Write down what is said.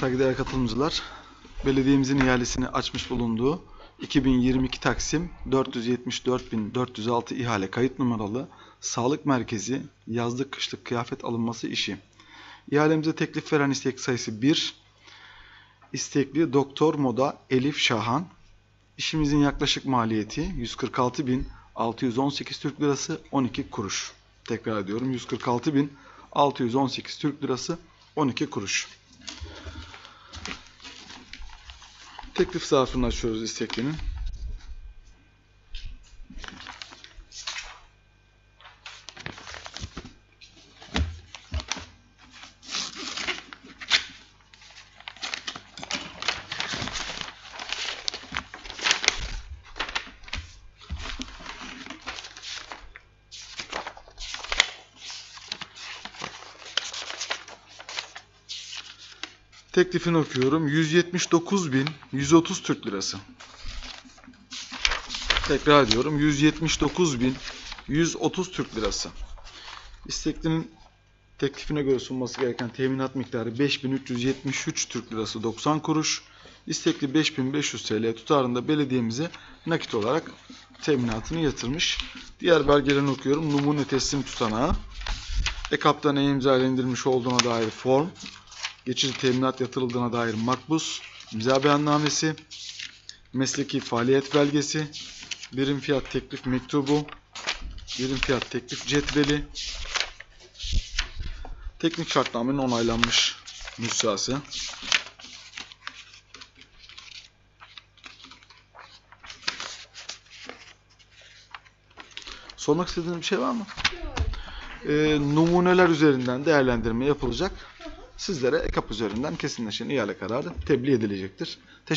Saygıdeğer katılımcılar, belediyemizin ihalesini açmış bulunduğu 2022 Taksim 474.406 ihale kayıt numaralı sağlık merkezi yazlık kışlık kıyafet alınması işi. İhalemize teklif veren istek sayısı 1. İstekli Doktor Moda Elif Şahan. İşimizin yaklaşık maliyeti 146.618 Türk Lirası 12 kuruş. Tekrar ediyorum 146.618 Türk Lirası 12 kuruş. Teklif zarfını açıyoruz isteklinin. Teklifini okuyorum. 179.130 Türk Lirası. Tekrar ediyorum. 179.130 Türk Lirası. İsteklinin teklifine göre sunması gereken teminat miktarı 5373 Türk Lirası 90 kuruş. İstekli 5500 TL tutarında belediyemize nakit olarak teminatını yatırmış. Diğer belgelerini okuyorum. Numune teslim tutanağı. EKAP'tan e-imza ile indirilmiş olduğuna dair form. Geçici teminat yatırıldığına dair makbuz. imza beyannamesi. Mesleki faaliyet belgesi. Birim fiyat teklif mektubu. Birim fiyat teklif cetveli. Teknik şartnamenin onaylanmış nüshası. Sormak istediğiniz bir şey var mı? Ee, numuneler üzerinden değerlendirme yapılacak. Sizlere EKAP üzerinden kesinleşen ihale kararı tebliğ edilecektir. Teşekkür